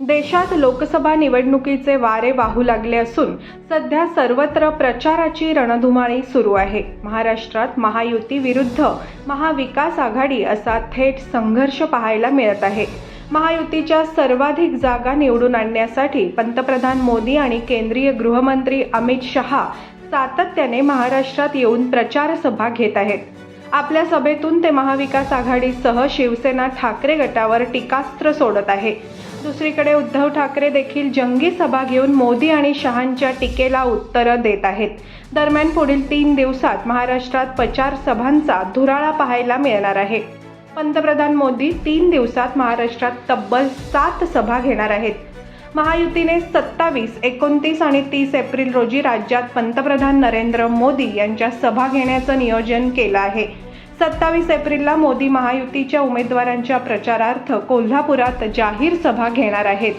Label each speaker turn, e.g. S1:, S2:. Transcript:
S1: देशात लोकसभा निवडणुकीचे वारे वाहू लागले असून सध्या सर्वत्र प्रचाराची रणधुमाळी सुरू आहे. महाराष्ट्रात महायुती विरुद्ध महाविकास आघाडी असा थेट संघर्ष पाहायला मिळत आहे. महायुतीच्या सर्वाधिक जागा निवडून आणण्यासाठी पंतप्रधान मोदी आणि केंद्रीय गृहमंत्री अमित शहा सातत्याने महाराष्ट्रात येऊन प्रचार सभा घेत आहेत. आपल्या सभेतून ते महाविकास आघाडीसह शिवसेना ठाकरे गटावर टीकास्त्र सोडत आहे. दुसरीकडे उद्धव ठाकरे देखील जंगी सभा घेऊन मोदी आणि शहांच्या टीकेला उत्तरं देत आहेत. दरम्यान पुढील तीन दिवसात महाराष्ट्रात प्रचार सभांचा धुराळा पाहायला मिळणार आहे. पंतप्रधान मोदी तीन दिवसात महाराष्ट्रात तब्बल सात सभा घेणार आहेत. महायुतीने सत्तावीस एकोणतीस आणि तीस एप्रिल रोजी राज्यात पंतप्रधान नरेंद्र मोदी यांच्या सभा घेण्याचं नियोजन केलं आहे. सत्तावीस एप्रिलला मोदी महायुतीच्या उमेदवारांच्या प्रचारार्थ कोल्हापुरात जाहीर सभा घेणार आहेत.